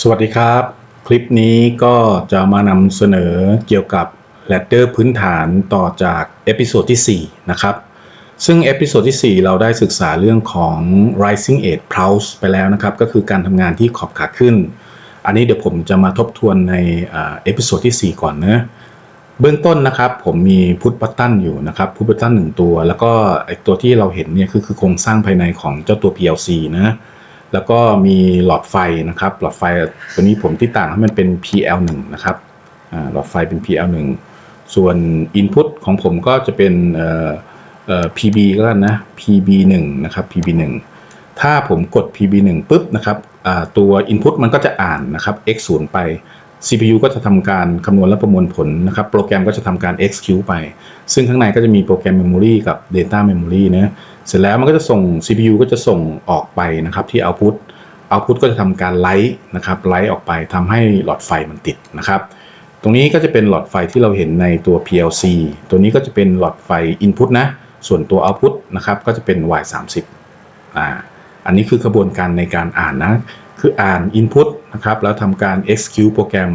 สวัสดีครับ คลิปนี้ก็จะมานำเสนอเกี่ยวกับ Ladder พื้นฐานต่อจากเอพิโซดที่ 4 นะครับ ซึ่งเอพิโซดที่ 4 เราได้ศึกษาเรื่องของ rising edge pulse ไปแล้วนะครับ ก็คือการทำงานที่ขอบขาขึ้น อันนี้เดี๋ยวผมจะมาทบทวนในเอพิโซดที่ 4 ก่อนเนะเบื้องต้นนะครับผมมีพุทบัตตันอยู่นะครับพุทบัตตันหนึ่งตัว แล้วก็ไอตัวที่เราเห็นเนี่ยคือคือโครงสร้างภายในของเจ้าตัว PLC นะ แล้วก็มีหลอดไฟนะครับ หลอดไฟตัวนี้ผมที่ต่างให้มันเป็น PL1 นะครับหลอดไฟเป็น PL1 ส่วน Input ของผมก็จะเป็น PB ก็แล้วนะ PB1 นะครับ PB1 ถ้าผมกด PB1 ปุ๊บนะครับตัว Input มันก็จะอ่านนะครับ x 0 ไป CPU ก็จะทำการคำนวณและประมวลผลนะครับ โปรแกรมก็จะทำการ execute ไป ซึ่งข้างในก็จะมีโปรแกรม memory กับ data memory นะเสร็จแล้วมันก็จะส่ง CPU ก็จะส่งออกไปนะครับที่ output output ก็จะทำการไลท์นะครับไลท์ออกไปทำให้หลอดไฟมันติดนะครับ ตรงนี้ก็จะเป็นหลอดไฟที่เราเห็นในตัว PLC ตัวนี้ก็จะเป็นหลอดไฟ input นะ ส่วนตัว output นะครับก็จะเป็น Y30 อ่าอันนี้คือกระบวนการในการอ่านนะ คืออ่าน input นะครับแล้วทำการ execute โปรแกรม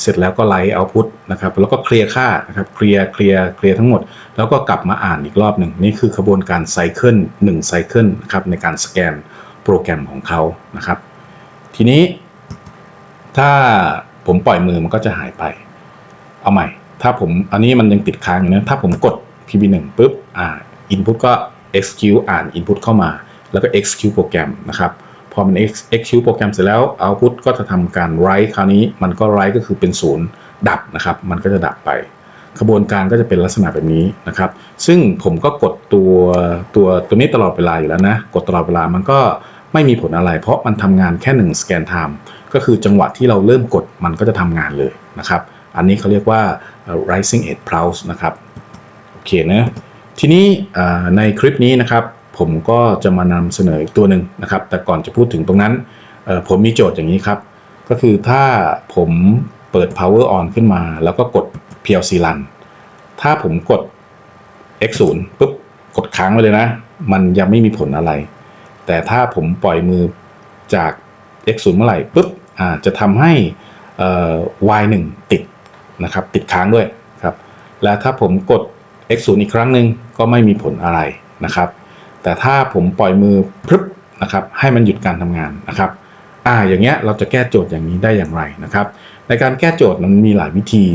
เสร็จแล้วก็ไลท์ output นะครับแล้วก็เคลียร์ค่านะครับเคลียร์เคลียร์เคลียร์ทั้งหมด แล้วก็กลับมาอ่านอีกรอบหนึ่งนี่คือกระบวนการไซเคิล1ไซเคิลนะครับในการสแกนโปรแกรมของเขานะครับ ทีนี้ ถ้าผมปล่อยมือมันก็จะหายไป เอาใหม่ ถ้าผมอันนี้มันยังติดค้างอยู่นะถ้าผมกด PB1 ปุ๊บอ่า input ก็ execute อ่าน input เข้ามา แล้วก็ execute โปรแกรมนะครับ พอมัน execute โปรแกรมเสร็จแล้ว output ก็จะทำการ write คราวนี้มันก็ write ก็คือเป็นศูนย์ดับนะครับ มันก็จะดับไปขบวนการก็จะเป็นลักษณะแบบนี้นะครับ ซึ่งผมก็กดตัวตัวตัวนี้ตลอดเวลาอยู่แล้วนะ กดตลอดเวลามันก็ไม่มีผลอะไร เพราะมันทำงานแค่1 scan time ก็คือจังหวะที่เราเริ่มกดมันก็จะทำงานเลยนะครับ อันนี้เขาเรียกว่า rising edge pulse นะครับ โอเคนะ ทีนี้ในคลิปนี้นะครับ ผมก็จะมานำเสนออีกตัวหนึ่งนะครับ แต่ก่อนจะพูดถึงตรงนั้น ผมมีโจทย์อย่างนี้ครับ ก็คือถ้าผมเปิด power on ขึ้นมา แล้วก็กด PLC run ถ้าผมกด x 0ปุ๊บ กดค้างไว้เลยนะ มันยังไม่มีผลอะไร แต่ถ้าผมปล่อยมือจาก x 0เมื่อไหร่ปุ๊บจะทำให้ y 1ติดนะครับ ติดค้างด้วยครับ และถ้าผมกด x 0อีกครั้งหนึ่งก็ไม่มีผลอะไรนะครับ แต่ถ้าผมปล่อยมือพรึบนะครับให้มันหยุดการทำงานนะครับอ่าอย่างเงี้ยเราจะแก้โจทย์อย่างนี้ได้อย่างไรนะครับ ในการแก้โจทย์มันมีหลายวิธี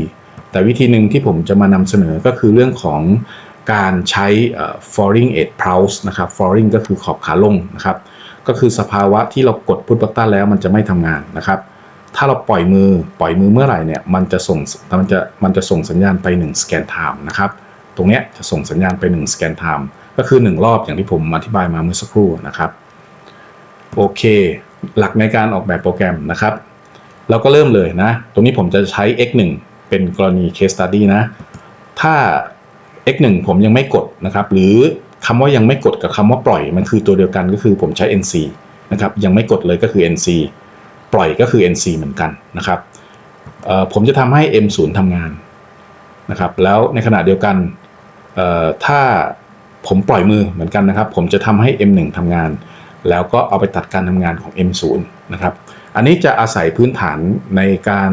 แต่วิธีหนึ่งที่ผมจะมานำเสนอก็คือเรื่องของการใช้ falling edge pulse นะครับ falling ก็คือขอบขาลงนะครับก็คือสภาวะที่เรากดพุทบัตตันแล้วมันจะไม่ทำงานนะครับ ถ้าเราปล่อยมือปล่อยมือเมื่อไหร่เนี่ยมันจะส่งมันจะมันจะส่งสัญญาณไป1 scan time นะครับ ตรงเนี้ยจะส่งสัญญาณไป1 scan time ก็คือ 1 รอบอย่างที่ผมอธิบายมาเมื่อสักครู่นะครับโอเค หลักในการออกแบบโปรแกรมนะครับ เราก็เริ่มเลยนะ ตรงนี้ผมจะใช้ x1 เป็นกรณี case study นะ ถ้า x1 ผมยังไม่กดนะครับ หรือคำว่ายังไม่กดกับคำว่าปล่อยมันคือตัวเดียวกันก็คือผมใช้ nc นะครับ ยังไม่กดเลยก็คือ nc ปล่อยก็คือ nc เหมือนกันนะครับ ผมจะทำให้ m0 ทำงานนะครับ แล้วในขณะเดียวกันถ้า ผมปล่อยมือเหมือนกันนะครับ ผมจะทำให้ M1 ทำงาน แล้วก็เอาไปตัดการทำงานของ M0 นะครับ อันนี้จะอาศัยพื้นฐานในการ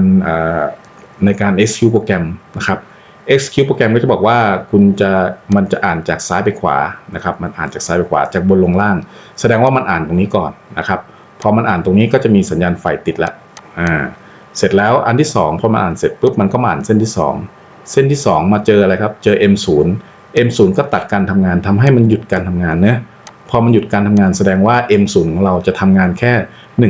ในการ execute โปรแกรมนะครับ execute โปรแกรมก็จะบอกว่าคุณจะมันจะอ่านจากซ้ายไปขวานะครับ มันอ่านจากซ้ายไปขวาจากบนลงล่าง แสดงว่ามันอ่านตรงนี้ก่อนนะครับพอมันอ่านตรงนี้ก็จะมีสัญญาณไฟติดแล้วอ่าเสร็จแล้วอันที่2พอมันอ่านเสร็จปุ๊บมันก็มาอ่านเส้นที่ 2 เส้นที่ 2 มาเจออะไรครับ เจอ M0 M0 ก็ตัดการทำงานทำให้มันหยุดการทำงานเนะพอมันหยุดการทำงานแสดงว่า M0 ของเราจะทำงานแค่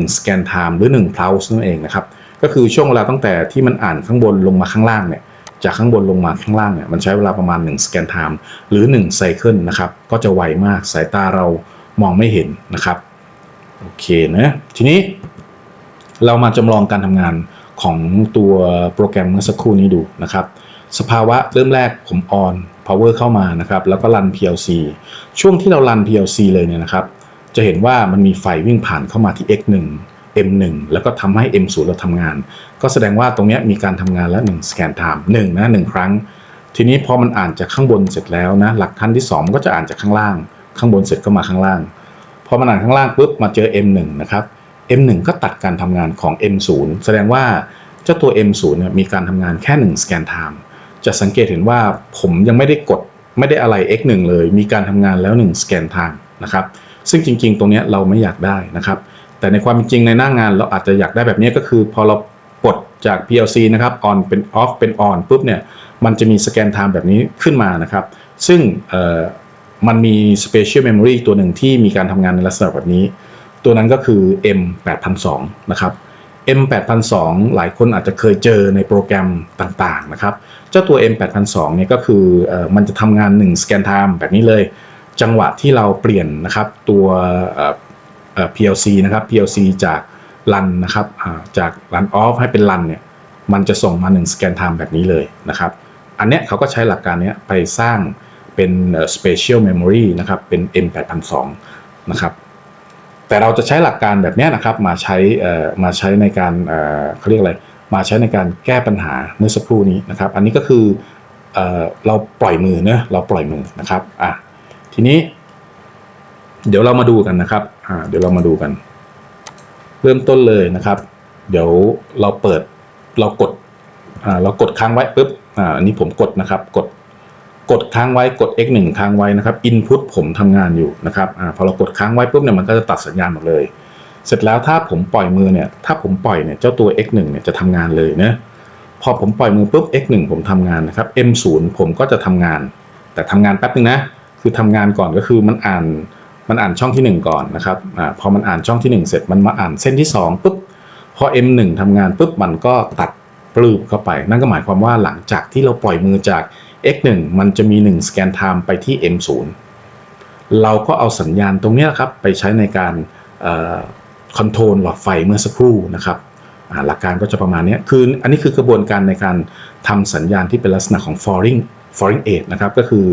1 scan time หรือ1 pulse นั่นเองนะครับ ก็คือช่วงเวลาตั้งแต่ที่มันอ่านข้างบนลงมาข้างล่างเนี่ยจากข้างบนลงมาข้างล่างเนี่ยมันใช้เวลาประมาณ 1 scan time หรือ 1 cycle นะครับ ก็จะไวมากสายตาเรามองไม่เห็นนะครับโอเคนะทีนี้เรามาจำลองการทำงานของตัวโปรแกรมเมื่อสักครู่นี้ดูนะครับ สภาวะเริ่มแรกผมออน power เข้ามานะครับ แล้วก็รัน PLC ช่วงที่เรารัน PLC เลยเนี่ยนะครับ จะเห็นว่ามันมีไฟวิ่งผ่านเข้ามาที่ X1 M1 แล้วก็ทำให้ M0 เราทำงาน ก็แสดงว่าตรงนี้มีการทำงานแล้ว 1 scan time 1นะ1ครั้ง ทีนี้พอมันอ่านจากข้างบนเสร็จแล้วนะ หลักขั้นที่ 2 ก็จะอ่านจากข้างล่าง ข้างบนเสร็จก็มาข้างล่าง พอมันอ่านข้างล่างปุ๊บมาเจอ M1 นะครับ M1 ก็ตัดการทำงานของ M0 แสดงว่าเจ้าตัว M0 เนี่ยมีการทำงานแค่ 1 scan time จะสังเกตเห็นว่าผมยังไม่ได้กดไม่ได้อะไร X1 เลย มีการทำงานแล้ว1 scan time นะครับ ซึ่งจริง ๆ ตรงนี้เราไม่อยากได้นะครับ แต่ในความจริงในหน้างานเราอาจจะอยากได้แบบนี้ก็คือ พอเรากดจาก PLC นะครับ on เป็น off เป็น on ปุ๊บเนี่ย มันจะมีสแกน time แบบนี้ขึ้นมานะครับ ซึ่งมันมี special memory ตัวหนึ่งที่มีการทำงานในลักษณะแบบนี้ ตัวนั้นก็คือ M 8002นะครับ M 8002 หลายคนอาจจะเคยเจอในโปรแกรมต่างๆนะครับ เจ้าตัว M 8002 เนี่ยก็คือออมันจะทำงาน 1 scan time แบบนี้เลย จังหวะที่เราเปลี่ยนนะครับตัว PLC นะครับ PLC จาก run นะครับจาก run off ให้เป็น run เนี่ยมันจะส่งมา 1 scan time แบบนี้เลยนะครับ อันเนี้ยเขาก็ใช้หลักการเนี้ยไปสร้างเป็น special memory นะครับเป็น M 8002 นะครับ แต่เราจะใช้หลักการแบบนี้นะครับมาใช้มาใช้ในการเขาเรียกอะไรมาใช้ในการแก้ปัญหาเมื่อสักครู่นี้นะครับ อันนี้ก็คือเอเราปล่อยมือเนะเราปล่อยมือนะครับอะทีนี้ เดี๋ยวเรามาดูกันนะครับอ่าเดี๋ยวเรามาดูกัน เริ่มต้นเลยนะครับ เดี๋ยวเราเปิดเรากดอ่าเรากดค้างไว้ปุ๊บอ่าอันนี้ผมกดนะครับ กด กดค้างไว้กด x 1ค้างไว้นะครับ input ผมทำงานอยู่นะครับอพอเรากดค้างไว้ปุ๊บเนี่ยมันก็จะตัดสัญญาณหมดเลย เสร็จแล้วถ้าผมปล่อยมือเนี่ยถ้าผมปล่อยเนี่ยเจ้าตัว x 1เนี่ยจะทำงานเลยนะพอผมปล่อยมือปุ๊บ x 1ผมทำงานนะครับ m 0ผมก็จะทำงาน แต่ทำงานแป๊บนึงนะคือทำงานก่อนก็คือมันอ่านมันอ่านช่องทีหนึ่1 ก่อนนะครับอพอมันอ่านช่องทีหนึ่1 เสร็จมันมาอ่านเส้นที่2ปุ๊บพอ M1 ทำงานปุ๊บมันก็ตัดปลืบเข้าไป นั่นก็หมายความว่าหลังจากที่เราปล่อยมือจาก X1 มันจะมี 1 scan time ไปที่ M0 เราก็เอาสัญญาณตรงนี้ครับไปใช้ในการคอนโทรลหลอดไฟเมื่อสักครู่นะครับหลักการก็จะประมาณนี้คืออันนี้คือกระบวนการในการทำสัญญาณที่เป็นลักษณะของ falling falling edge นะครับก็คือ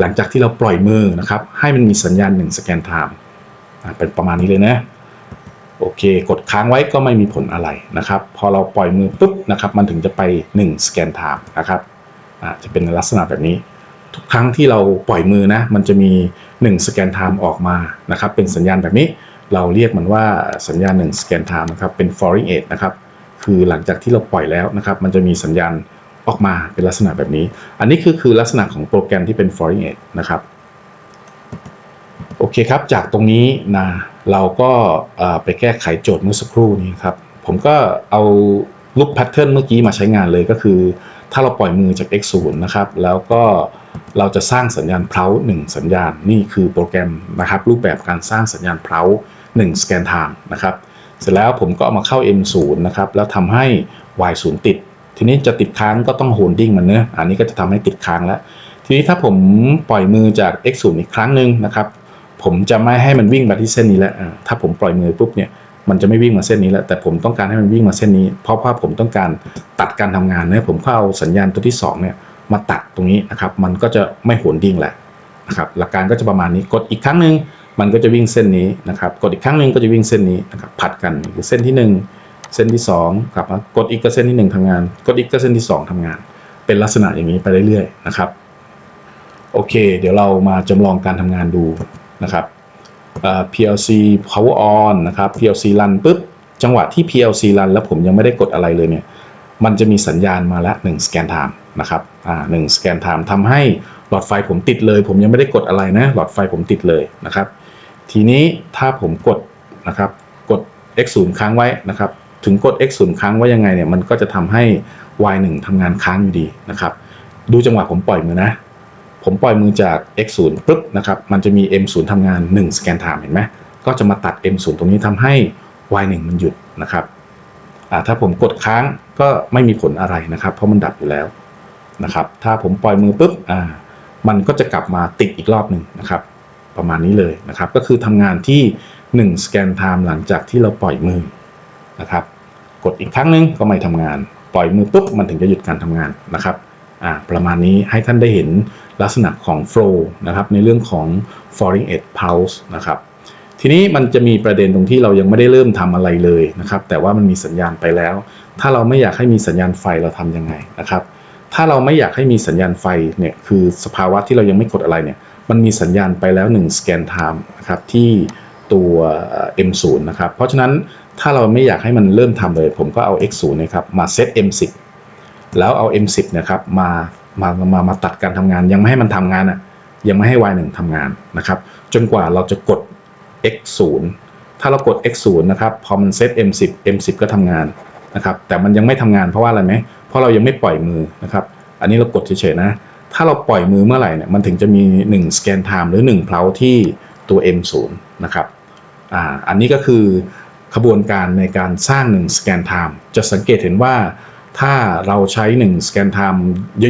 หลังจากที่เราปล่อยมือนะครับ ให้มันมีสัญญาณ1 scan time เป็นประมาณนี้เลยนะโอเค กดค้างไว้ก็ไม่มีผลอะไรนะครับ พอเราปล่อยมือปุ๊บนะครับ มันถึงจะไป 1 scan time นะครับ อ่าจะเป็นลักษณะแบบนี้ ทุกครั้งที่เราปล่อยมือนะ มันจะมี1 scan time ออกมานะครับ เป็นสัญญาณแบบนี้ เราเรียกมันว่าสัญญาณ1 scan time นะครับ เป็น falling edge นะครับ คือหลังจากที่เราปล่อยแล้วนะครับ มันจะมีสัญญาณออกมาเป็นลักษณะแบบนี้ อันนี้คือคือลักษณะของโปรแกรมที่เป็น falling edge นะครับ โอเคครับ จากตรงนี้นะ เราก็ไปแก้ไขโจทย์เมื่อสักครู่นี้ครับ ผมก็เอารูปแพทเทิร์นเมื่อกี้มาใช้งานเลยก็คือ ถ้าเราปล่อยมือจาก x 0 นะครับ แล้วก็เราจะสร้างสัญญาณเพลา1สัญญาณ นี่คือโปรแกรมนะครับ รูปแบบการสร้างสัญญาณเพลา1 scan time นะครับ เสร็จแล้วผมก็เอามาเข้า m 0 นะครับ แล้วทำให้ y 0 ติด ทีนี้จะติดค้างก็ต้องโฮลดิ้งมันเนอะอันนี้ก็จะทำให้ติดค้างแล้ว ทีนี้ถ้าผมปล่อยมือจาก x 0 อีกครั้งหนึ่งนะครับ ผมจะไม่ให้มันวิ่งมาที่เส้นนี้แล้ว ถ้าผมปล่อยมือปุ๊บเนี่ย มันจะไม่วิ่งมาเส้นนี้แล้วแต่ผมต้องการให้มันวิ่งมาเส้นนี้ เพราะว่าผมต้องการตัดการทำงานเนี่ยผมก็เอาสัญญาณตัวที่สองเนี่ยมาตัดตรงนี้นะครับ มันก็จะไม่โหนดิ้งแหละนะครับหลักการก็จะประมาณนี้กดอีกครั้งหนึ่งมันก็จะวิ่งเส้นนี้นะครับ กดอีกครั้งหนึ่งก็จะวิ่งเส้นนี้นะครับผัดกันคือเส้นที่หนึ่งเส้นที่สองกลับมากดอีกก็เส้นที่หนึ่งทำงาน กดอีกก็เส้นที่สองทำงาน เป็นลักษณะอย่างนี้ไปเรื่อยๆนะครับโอเค เดี๋ยวเรามาจำลองการทำงานดูนะครับ PLC power on นะครับ PLC run ปุ๊บ จังหวะที่ PLC run แล้วผมยังไม่ได้กดอะไรเลยเนี่ย มันจะมีสัญญาณมาแล้ว1 scan time นะครับอ่า1 scan time ทำให้หลอดไฟผมติดเลย ผมยังไม่ได้กดอะไรนะ หลอดไฟผมติดเลยนะครับ ทีนี้ถ้าผมกดนะครับ กด x 0ค้างไว้นะครับ ถึงกด x 0ค้างไว้ยังไงเนี่ย มันก็จะทำให้ y 1ทำงานค้างอยู่ดีนะครับ ดูจังหวะผมปล่อยมือนะ ผมปล่อยมือจาก x 0 ปุ๊บนะครับ มันจะมี m 0 ทำงาน1 scan time เห็นไหม ก็จะมาตัด m 0 ตรงนี้ทำให้ y 1 มันหยุดนะครับถ้าผมกดค้างก็ไม่มีผลอะไรนะครับ เพราะมันดับอยู่แล้วนะครับ ถ้าผมปล่อยมือปุ๊บอ่ามันก็จะกลับมาติดอีกรอบหนึ่งนะครับ ประมาณนี้เลยนะครับ ก็คือทำงานที่1 scan time หลังจากที่เราปล่อยมือนะครับ กดอีกครั้งหนึงก็ไม่ทำงาน ปล่อยมือปุ๊บมันถึงจะหยุดการทำงานนะครับ อ่าประมาณนี้ให้ท่านได้เห็นลักษณะของ flow นะครับในเรื่องของ falling edge pulse นะครับทีนี้มันจะมีประเด็นตรงที่เรายังไม่ได้เริ่มทำอะไรเลยนะครับ แต่ว่ามันมีสัญญาณไปแล้ว ถ้าเราไม่อยากให้มีสัญญาณไฟเราทำยังไงนะครับ ถ้าเราไม่อยากให้มีสัญญาณไฟเนี่ยคือสภาวะที่เรายังไม่กดอะไรเนี่ยมันมีสัญญาณไปแล้ว1 scan time นะครับที่ตัว M0 นะครับ เพราะฉะนั้นถ้าเราไม่อยากให้มันเริ่มทำเลย ผมก็เอา x 0 นะครับมาเซต m 10 แล้วเอา m 10 นะครับมามามามาตัดการทำงาน ยังไม่ให้มันทำงานอะยังไม่ให้ y 1ทำงานนะครับ จนกว่าเราจะกด x 0ถ้าเรากด x 0นะครับพอมันเซต m 10 m 10 ก็ทำงานนะครับแต่มันยังไม่ทำงานเพราะว่าอะไรไหมเพราะเรายังไม่ปล่อยมือนะครับอันนี้เรากดเฉยๆนะ ถ้าเราปล่อยมือเมื่อไหร่เนี่ยมันถึงจะมี1 scan time หรือ1เพลาที่ตัว M0 นะครับอ่าอันนี้ก็คือขบวนการในการสร้าง1 scan time จะสังเกตเห็นว่า ถ้าเราใช้1 scan time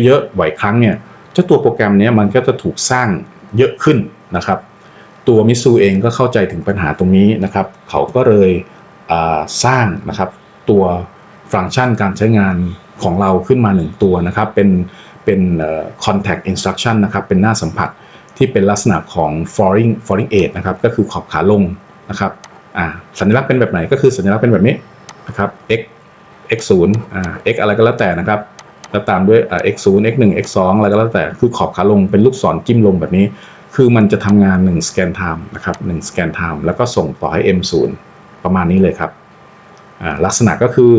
เยอะๆบ่อยครั้งเนี่ยเจ้าตัวโปรแกรมเนี้ยมันก็จะถูกสร้างเยอะขึ้นนะครับ ตัวมิซูเองก็เข้าใจถึงปัญหาตรงนี้นะครับ เขาก็เลยสร้างนะครับตัวฟังก์ชันการใช้งานของเราขึ้นมา 1 ตัวนะครับ เป็นเป็น contact instruction นะครับ เป็นหน้าสัมผัสที่เป็นลักษณะของ falling falling edge นะครับ ก็คือขอบขาลงนะครับ อ่า สัญลักษณ์เป็นแบบไหนก็คือสัญลักษณ์เป็นแบบนี้นะครับ x x 0อ่า x อะไรก็แล้วแต่นะครับแล้วตามด้วยอ่า x 0 x 1 x 2อะไรก็แล้วแต่ คือขอบขาลงเป็นลูกศรจิ้มลงแบบนี้ คือมันจะทำงาน 1 scan time นะครับ1 scan time แล้วก็ส่งต่อให้ m 0ประมาณนี้เลยครับอ่าลักษณะก็คือ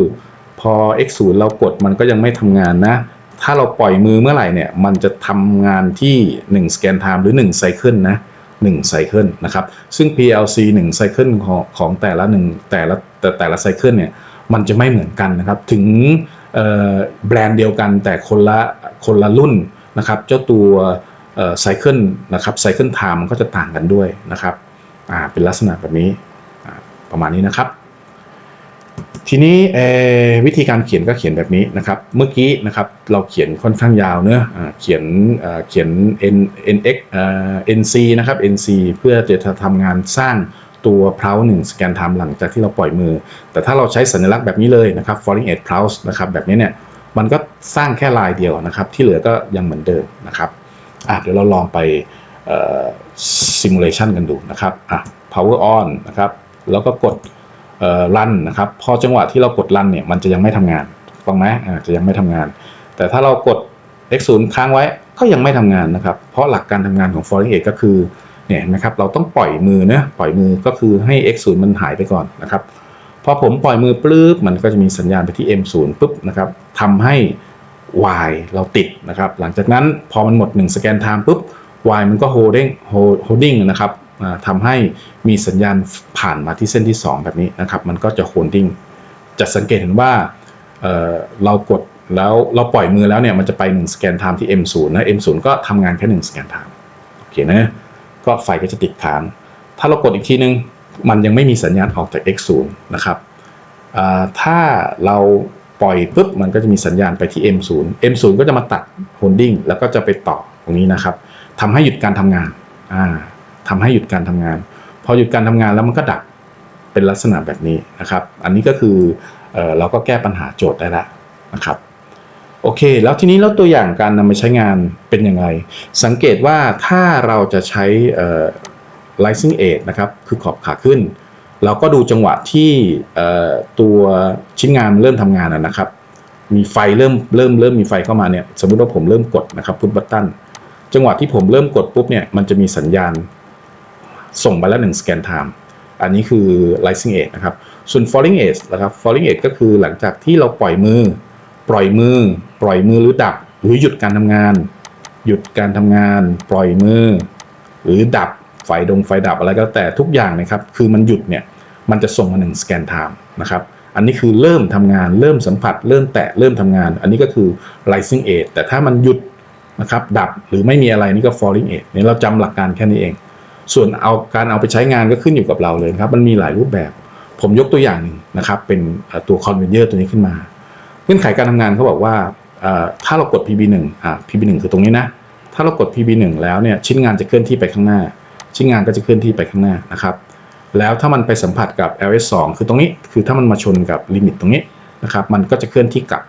พอ x 0เรากดมันก็ยังไม่ทำงานนะ ถ้าเราปล่อยมือเมื่อไหร่เนี่ย มันจะทำงานที่ 1 scan time หรือ 1 cycle นะ1 cycle นะครับ ซึ่ง PLC 1 cycle ของของแต่ละ1แต่ละแต่แต่ละ cycle เนี่ย มันจะไม่เหมือนกันนะครับ ถึงแบรนด์เดียวกันแต่คนละคนละรุ่นนะครับ เจ้าตัวไซเคิลนะครับไซเคิลไทม์มันก็จะต่างกันด้วยนะครับเป็นลักษณะแบบนี้ประมาณนี้นะครับ ทีนี้วิธีการเขียนก็เขียนแบบนี้นะครับ เมื่อกี้นะครับเราเขียนค่อนข้างยาวเนอะเขียนเขียน n nx nc นะครับ nc เพื่อจะทำงานสร้าง ตัวเพลาหนึ่งสแกนไทม์หลังจากที่เราปล่อยมือ แต่ถ้าเราใช้สัญลักษณ์แบบนี้เลยนะครับ falling edge pulse นะครับแบบนี้เนี่ยมันก็สร้างแค่ลายเดียวนะครับ ที่เหลือก็ยังเหมือนเดิมนะครับอะเดี๋ยวเราลองไป simulation กันดูนะครับอะ power on นะครับแล้วก็กดรันนะครับพอจังหวะที่เรากดรันเนี่ยมันจะยังไม่ทำงานฟังไหมอ่าจะยังไม่ทำงาน แต่ถ้าเรากด x 0ค้างไว้ก็ยังไม่ทำงานนะครับ เพราะหลักการทำงานของ falling edge ก็คือ เนี่ยนะครับเราต้องปล่อยมือนะปล่อยมือก็คือให้ x 0 มันหายไปก่อนนะครับพอผมปล่อยมือปลื้บมันก็จะมีสัญญาณไปที่ m 0 ปุ๊บนะครับทำให้ y เราติดนะครับ หลังจากนั้นพอมันหมด1 scan time ปุ๊บ y มันก็ holding holding นะครับทำให้มีสัญญาณผ่านมาที่เส้นที่ 2 แบบนี้นะครับ มันก็จะ holding จะสังเกตเห็นว่าเเรากดแล้วเราปล่อยมือแล้วเนี่ยมันจะไป1 scan time ที่ m0 นะ m0 ก็ทำงานแค่1 scan time โอเคนะ ก็ไฟก็จะติดค้างถ้าเรากดอีกทีนึง มันยังไม่มีสัญญาณออกจาก x0 นะครับถ้าเราปล่อยปุ๊บมันก็จะมีสัญญาณไปที่ m0 m0 ก็จะมาตัด holding แล้วก็จะไปต่อตรงนี้นะครับทำให้หยุดการทำงานาทำให้หยุดการทำงาน พอหยุดการทำงานแล้วมันก็ดับเป็นลักษณะแบบนี้นะครับ อันนี้ก็คือเออเราก็แก้ปัญหาโจทย์ได้แล้วนะครับ โอเค แล้วทีนี้แล้วตัวอย่างการนำไปใช้งานเป็นยังไง สังเกตว่าถ้าเราจะใช้ rising edge นะครับ คือขอบขาขึ้น เราก็ดูจังหวะที่ตัวชิ้นงานเริ่มทำงานนะครับ มีไฟเริ่มเริ่มเริ่มมีไฟเข้ามาเนี่ย สมมติว่าผมเริ่มกดนะครับพุทบัตตันจังหวะที่ผมเริ่มกดปุ๊บเนี่ย มันจะมีสัญญาณส่งไปแล้วหนึ่ง scan time อันนี้คือ rising edge นะครับ ส่วน falling edge นะครับ falling edge ก็คือหลังจากที่เราปล่อยมือ ปล่อยมือ ปล่อยมือหรือดับ หรือหยุดการทำงาน หยุดการทำงาน ปล่อยมือ หรือดับไฟดงไฟดับอะไรก็แต่ทุกอย่างนะครับ คือมันหยุดเนี่ยมันจะส่งมาหนึ่ง scan time นะครับ อันนี้คือเริ่มทำงานเริ่มสัมผัส เริ่มแตะเริ่มทำงาน อันนี้ก็คือ rising edge แต่ถ้ามันหยุดนะครับดับหรือไม่มีอะไรนี่ก็ falling edge นี่เราจำหลักการแค่นี้เอง ส่วนเอาการเอาไปใช้งานก็ขึ้นอยู่กับเราเลยครับ มันมีหลายรูปแบบ ผมยกตัวอย่างหนึ่งนะครับ เป็นตัว conveyor ตัวนี้ขึ้นมา เงื่อนไขการทำงานเขาบอกว่าถ้าเรากด PB1 อ่า PB1 คือตรงนี้นะ ถ้าเรากด PB1 แล้วเนี่ยชิ้นงานจะเคลื่อนที่ไปข้างหน้า ชิ้นงานก็จะเคลื่อนที่ไปข้างหน้านะครับแล้วถ้ามันไปสัมผัสกับ LS2 คือตรงนี้คือถ้ามันมาชนกับลิมิตตรงนี้นะครับมันก็จะเคลื่อนที่กลับ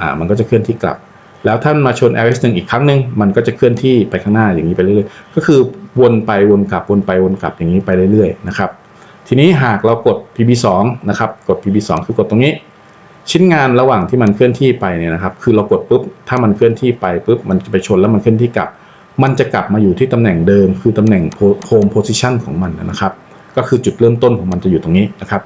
อ่ามันก็จะเคลื่อนที่กลับ แล้วถ้านมาชน LS1 อีกครั้งหนึ่งมันก็จะเคลื่อนที่ไปข้างหน้าอย่างนี้ไปเรื่อยๆก็คือวนไปวนกลับวนไปวนกลับอย่างนี้ไปเรื่อยๆนะครับทีนี้หากเรากด PB2 นะครับกด PB2 คือกดตรงนี้ ชิ้นงานระหว่างที่มันเคลื่อนที่ไปเนี่ยนะครับ คือเรากดปุ๊บ ถ้ามันเคลื่อนที่ไปปุ๊บ มันจะไปชนแล้วมันเคลื่อนที่กลับ มันจะกลับมาอยู่ที่ตำแหน่งเดิม คือตำแหน่ง home position ของมันนะครับ ก็คือจุดเริ่มต้นของมันจะอยู่ตรงนี้นะครับ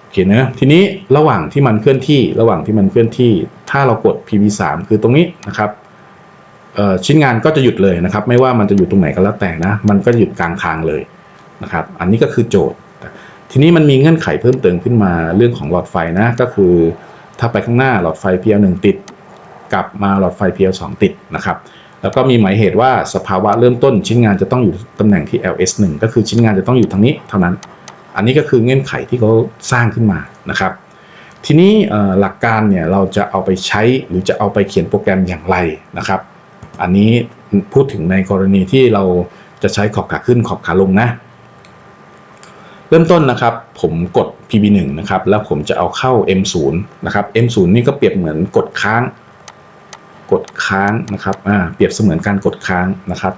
โอเคเนะทีนี้ระหว่างที่มันเคลื่อนที่ ระหว่างที่มันเคลื่อนที่ ถ้าเรากด PV3 คือตรงนี้นะครับชิ้นงานก็จะหยุดเลยนะครับ ไม่ว่ามันจะอยู่ตรงไหนก็แล้วแต่นะ มันก็หยุดกลางทางเลยนะครับ อันนี้ก็คือโจทย์ ทีนี้มันมีเงื่อนไขเพิ่มเติมขึ้นมาเรื่องของหลอดไฟนะ ก็คือ ถ้าไปข้างหน้าหลอดไฟ PL1 ติด กลับมาหลอดไฟ PL2 ติดนะครับ แล้วก็มีหมายเหตุว่าสภาวะเริ่มต้นชิ้นงานจะต้องอยู่ตำแหน่งที่ LS1 ก็คือชิ้นงานจะต้องอยู่ทางนี้เท่านั้น อันนี้ก็คือเงื่อนไขที่เขาสร้างขึ้นมานะครับ ทีนี้หลักการเนี่ยเราจะเอาไปใช้หรือจะเอาไปเขียนโปรแกรมอย่างไรนะครับ อันนี้พูดถึงในกรณีที่เราจะใช้ขอบขาขึ้นขอบขาลงนะ เริ่มต้นนะครับผมกด PB1 นะครับแล้วผมจะเอาเข้า M0 นะครับ M0 นี่ก็เปรียบเหมือนกดค้าง กดค้างนะครับอ่าเปรียบเสมือนการกดค้างนะครับ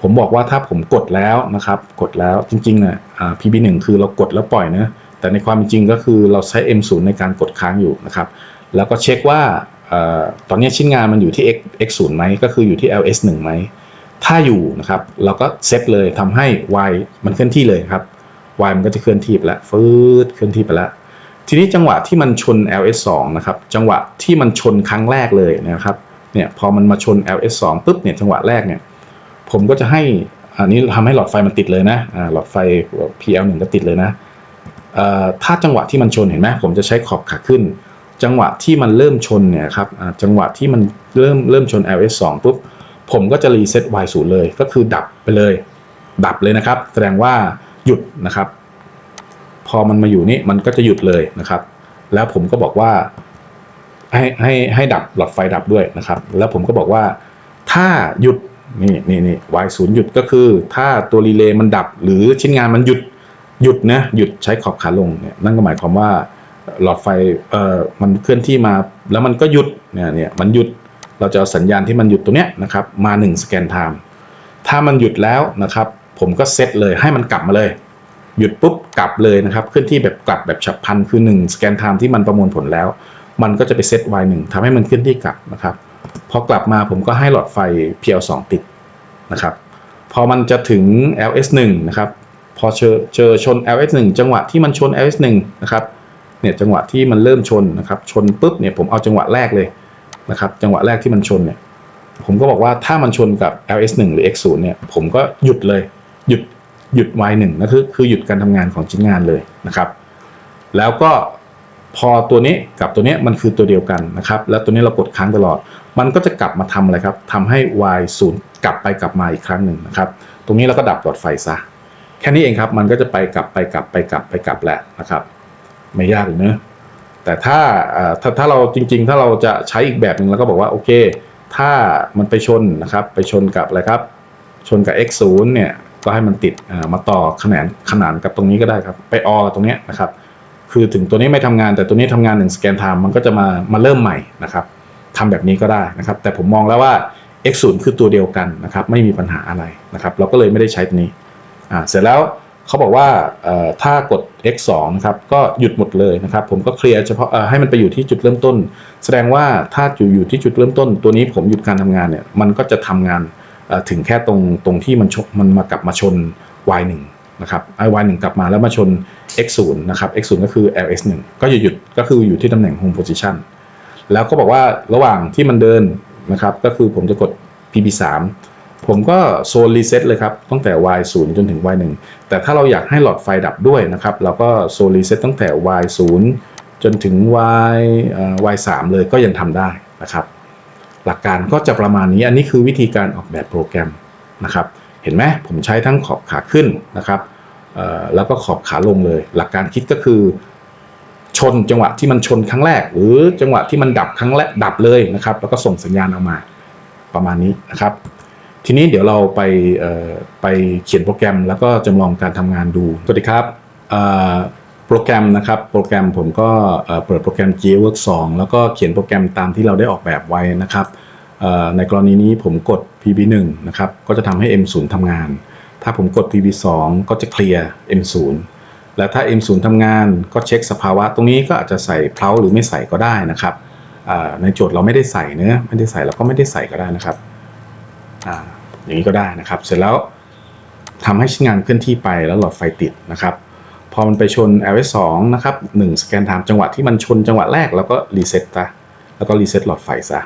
ผมบอกว่าถ้าผมกดแล้วนะครับ กดแล้วจริงๆนี่ยอ่า PB1 คือเรากดแล้วปล่อยนะแต่ในความเป็นจริงก็คือเราใช้ M0 ในการกดค้างอยู่นะครับ แล้วก็เช็คว่าอตอนนี้ชิ้นงานมันอยู่ที่ X X0 ไหมก็คืออยู่ที่ LS1 ไหมถ้าอยู่นะครับ เราก็เซตเลยทำให้ Y มันเคลื่อนที่เลยครับ Y มันก็จะเคลื่อนที่ไปแล้วฟืดเคลื่อนที่ไปแล้วทีนี้จังหวะที่มันชน LS2 นะครับจังหวะที่มันชนครั้งแรกเลยนะครับเนี่ยพอมันมาชน LS2 ปุ๊บเนี่ยจังหวะแรกเนี่ยผมก็จะให้อันนี้ทำให้หลอดไฟมันติดเลยนะหลอดไฟ PL1 ก็ติดเลยนะถ้าจังหวะที่มันชนเห็นไหมผมจะใช้ขอบขาขึ้น จังหวะที่มันเริ่มชนเนี่ยครับจังหวะที่มันเริ่มเริ่มชน LS2 ปุ๊บผมก็จะรีเซ็ต Y0 เลย ก็คือดับไปเลย ดับเลยนะครับ แสดงว่า หยุดนะครับ พอมันมาอยู่นี่มันก็จะหยุดเลยนะครับ แล้วผมก็บอกว่าให้ให้ให้ดับหลอดไฟดับด้วยนะครับ แล้วผมก็บอกว่าถ้าหยุดนี่นี่นี่ y ศูนย์หยุดก็คือ ถ้าตัวรีเลย์มันดับ หรือชิ้นงานมันหยุดหยุดนะหยุดใช้ขอบขาลงเนี่ยนั่นก็หมายความว่าหลอดไฟเอ่อมันเคลื่อนที่มาแล้วมันก็หยุดเนี่ยเนี่ยมันหยุดเราจะเอาสัญญาณที่มันหยุดตัวเนี้ยนะครับมา1สแกนไทม์ถ้ามันหยุดแล้วนะครับ ผมก็เซตเลยให้มันกลับมาเลย หยุดปุ๊บกลับเลยนะครับเคลื่อนที่แบบกลับแบบฉับพลันคือ 1 สแกนไทม์ที่มันประมวลผลแล้ว มันก็จะไปเซต y 1ทำให้มันเคลื่อนที่กลับนะครับ พอกลับมาผมก็ให้หลอดไฟ PL2 ติดนะครับ พอมันจะถึง LS1 นะครับ พอเจอเจอชน LS1 จังหวะที่มันชน LS1 นะครับเนี่ยจังหวะที่มันเริ่มชนนะครับชนปุ๊บเนี่ยผมเอาจังหวะแรกเลยนะครับจังหวะแรกที่มันชนเนี่ยผมก็บอกว่าถ้ามันชนกับ LS1 หรือ X0 เนี่ยผมก็หยุดเลย หยุดหยุด Y1 นะคือคือหยุดการทำงานของชิ้นงานเลยนะครับ แล้วก็พอตัวนี้กับตัวนี้มันคือตัวเดียวกันนะครับ แล้วตัวนี้เรากดค้างตลอด มันก็จะกลับมาทำอะไรครับทำให้ Y0 กลับไปกลับมาอีกครั้งหนึ่งนะครับ ตรงนี้เราก็ดับหลอดไฟซะ แค่นี้เองครับ มันก็จะไปกลับไปกลับไปกลับไปกลับแหละนะครับ ไม่ยากเลยเนอะแต่ถ้าถ้าถ้าเราจริง ๆ ถ้าเราจะใช้อีกแบบหนึ่งเราก็บอกว่าโอเค ถ้ามันไปชนนะครับ ไปชนกับอะไรครับ ชนกับ x 0เนี่ย ก็ให้มันติดมาต่อขนานขนานกับตรงนี้ก็ได้ครับ ไปออกับตรงนี้นะครับ คือถึงตัวนี้ไม่ทำงานแต่ตัวนี้ทำงานหนึ่งสแกนไทม์มันก็จะมามาเริ่มใหม่นะครับทำแบบนี้ก็ได้นะครับ แต่ผมมองแล้วว่า x 0คือตัวเดียวกันนะครับ ไม่มีปัญหาอะไรนะครับ เราก็เลยไม่ได้ใช้ตัวนี้อ่าเสร็จแล้วเขาบอกว่าถ้ากด x 2นะครับก็หยุดหมดเลยนะครับ ผมก็เคลียร์เฉพาะให้มันไปอยู่ที่จุดเริ่มต้น แสดงว่าถ้าอยู่อยู่ที่จุดเริ่มต้น ตัวนี้ผมหยุดการทำงานเนี่ยมันก็จะทำงาน ถึงแค่ตรงตรงที่มันชกมันมากลับมาชน y 1 นะครับไอ้ y 1 กลับมาแล้วมาชน x 0 นะครับ x 0 ก็คือ ls 1 ก็จะหยุดก็คืออยู่ที่ตำแหน่ง home position แล้วก็บอกว่าระหว่างที่มันเดินนะครับ ก็คือผมจะกด pb 3ผมก็โซนรีเซ็ตเลยครับ ตั้งแต่ y 0 จนถึง y 1 แต่ถ้าเราอยากให้หลอดไฟดับด้วยนะครับ เราก็โซนรีเซ็ตตั้งแต่ y 0 จนถึง y อ่อ y 3 เลยก็ยังทำได้นะครับ หลักการก็จะประมาณนี้ อันนี้คือวิธีการออกแบบโปรแกรมนะครับ เห็นไหมผมใช้ทั้งขอบขาขึ้นนะครับแล้วก็ขอบขาลงเลย หลักการคิดก็คือ ชนจังหวะที่มันชนครั้งแรก หรือจังหวะที่มันดับครั้งแรกดับเลยนะครับ แล้วก็ส่งสัญญาณออกมาประมาณนี้นะครับ ทีนี้เดี๋ยวเราไปไปเขียนโปรแกรม แล้วก็จำลองการทำงานดูสวัสดีครับ โปรแกรมนะครับโปรแกรมผมก็เปิดโปรแกรม GWorks 2แล้วก็เขียนโปรแกรมตามที่เราได้ออกแบบไว้นะครับในกรณีนี้ผมกด PB1 นะครับก็จะทำให้ M0 ทำงาน ถ้าผมกด PB2 ก็จะเคลียร์ M0 และถ้า M0 ทำงานก็เช็คสภาวะ ตรงนี้ก็อาจจะใส่เพลาหรือไม่ใส่ก็ได้นะครับในโจทย์เราไม่ได้ใส่เนื้อไม่ได้ใส่เราก็ไม่ได้ใส่ก็ได้นะครับออย่างนี้ก็ได้นะครับ เสร็จแล้วทำให้ชิ้นงานเคลื่อนที่ไปแล้วหลอดไฟติดนะครับ พอมันไปชน LS 2นะครับ1สแกนไทม์จังหวะที่มันชนจังหวะแรกแล้วก็รีเซ็ตซะแล้วก็รีเซ็ตหลอดไฟซะ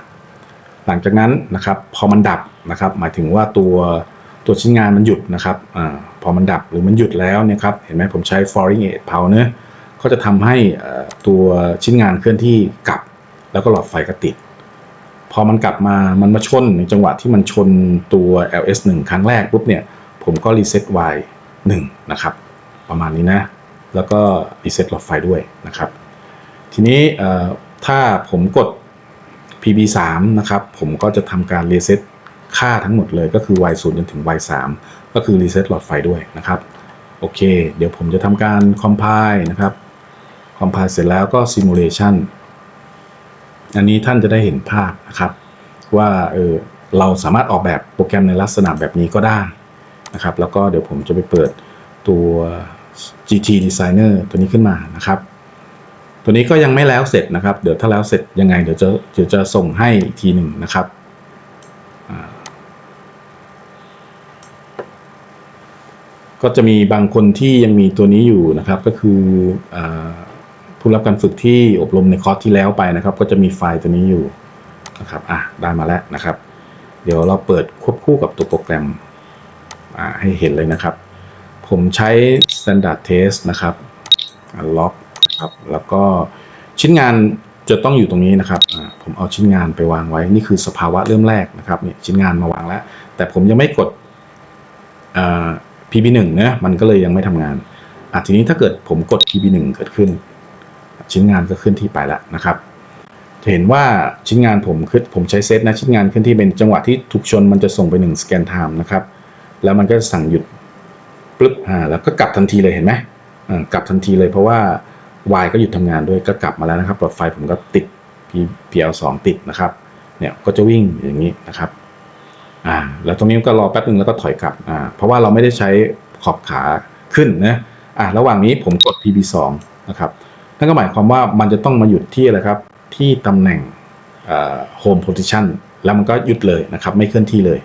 หลังจากนั้นนะครับพอมันดับนะครับหมายถึงว่าตัวตัวชิ้นงานมันหยุดนะครับอาพอมันดับหรือมันหยุดแล้วเนี่ยครับเห็นไหมผมใช้ falling edge power เนอะก็จะทำให้ตัวชิ้นงานเคลื่อนที่กลับ แล้วก็หลอดไฟก็ติด พอมันกลับมามันมาชนในจังหวะที่มันชนตัว LS 1ครั้งแรกปุ๊บเนี่ยผมก็รีเซ็ต Y 1นะครับ ประมาณนี้นะ แล้วก็รีเซ็ตหลอดไฟด้วยนะครับ ทีนี้ถ้าผมกด PB 3 นะครับ ผมก็จะทำการรีเซ็ตค่าทั้งหมดเลยก็คือ Y 0 จนถึง Y 3 ก็คือรีเซ็ตหลอดไฟด้วยนะครับ โอเค เดี๋ยวผมจะทำการ compile นะครับ compile เสร็จแล้วก็ simulation อันนี้ท่านจะได้เห็นภาพนะครับ ว่าเออเราสามารถออกแบบโปรแกรมในลักษณะแบบนี้ก็ได้นะครับ แล้วก็เดี๋ยวผมจะไปเปิดตัว GT Designer ตัวนี้ขึ้นมานะครับ ตัวนี้ก็ยังไม่แล้วเสร็จนะครับ เดี๋ยวถ้าแล้วเสร็จยังไงเดี๋ยวจะเดี๋ยวจะส่งให้อีกทีหนึ่งนะครับก็จะมีบางคนที่ยังมีตัวนี้อยู่นะครับ ก็คืออผู้รับการฝึกที่อบรมในคอร์สที่แล้วไปนะครับ ก็จะมีไฟล์ตัวนี้อยู่นะครับอะได้มาแล้วนะครับ เดี๋ยวเราเปิดควบคู่กับตัวโปรแกรมอ่าให้เห็นเลยนะครับ ผมใช้ standard test นะครับล็อกครับ แล้วก็ชิ้นงานจะต้องอยู่ตรงนี้นะครับ ผมเอาชิ้นงานไปวางไว้ นี่คือสภาวะเริ่มแรกนะครับเนี่ยชิ้นงานมาวางแล้ว แต่ผมยังไม่กด PB1 นะ มันก็เลยยังไม่ทำงานอะทีนี้ถ้าเกิดผมกด PB1 เกิดขึ้น ชิ้นงานก็ขึ้นที่ไปแล้วนะครับเห็นว่าชิ้นงานผมขึ้นผมใช้เซตนะชิ้นงานขึ้นที่เป็นจังหวะที่ถูกชนมันจะส่งไป1สแกนไทม์นะครับ แล้วมันก็สั่งหยุด ปึ๊บอ่าแล้วก็กลับทันทีเลยเห็นไหมอ่ากลับทันทีเลยเพราะว่า Y ก็หยุดทำงานด้วยก็กลับมาแล้วนะครับหลอดไฟผมก็ติด PL2 ติดนะครับเนี่ยก็จะวิ่งอย่างนี้นะครับอ่าแล้วตรงนี้ก็รอแป๊บหนึ่งแล้วก็ถอยกลับอ่าเพราะว่าเราไม่ได้ใช้ขอบขาขึ้นนะอ่าระหว่างนี้ผมกด PB2 นะครับนั่นก็หมายความว่ามันจะต้องมาหยุดที่อะไรครับที่ตำแหน่งอ่า home position แล้วมันก็หยุดเลยนะครับ ไม่เคลื่อนที่เลย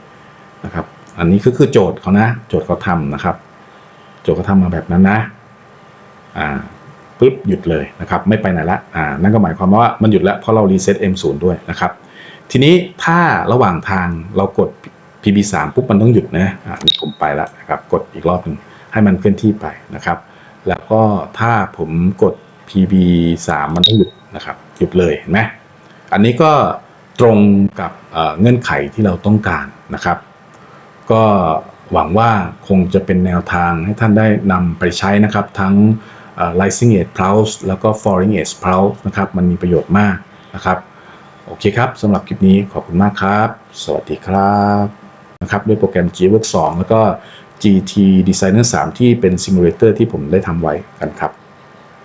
นะครับ อันนี้ก็คือโจทย์เขานะ โจทย์เขาทำนะครับ จทย์เขาทำมาแบบนั้นนะอ่าปุ๊บหยุดเลยนะครับไม่ไปไหนละอ่านั่นก็หมายความว่ามันหยุดแล้วเพราะเรารีเซ็ต M0 ด้วยนะครับทีนี้ถ้าระหว่างทางเรากด PB3 ปุ๊บมันต้องหยุดนะอ่านี่ผมไปแล้วนะครับกดอีกรอบหนึ่งให้มันเคลื่อนที่ไปนะครับ แล้วก็ถ้าผมกด PB3 มันต้องหยุดนะครับหยุดเลยเห็นไหมอันนี้ก็ตรงกับเเงื่อนไขที่เราต้องการนะครับ ก็ หวังว่าคงจะเป็นแนวทางให้ท่านได้นำไปใช้นะครับ ทั้ง Rising Edge Pulse แล้วก็ Falling Edge Pulse นะครับ มันมีประโยชน์มากนะครับ โอเคครับสำหรับคลิปนี้ขอบคุณมากครับ สวัสดีครับนะครับด้วยโปรแกรม GWork 2 แล้วก็ GT Designer 3 ที่เป็น Simulator ที่ผมได้ทำไว้กันครับ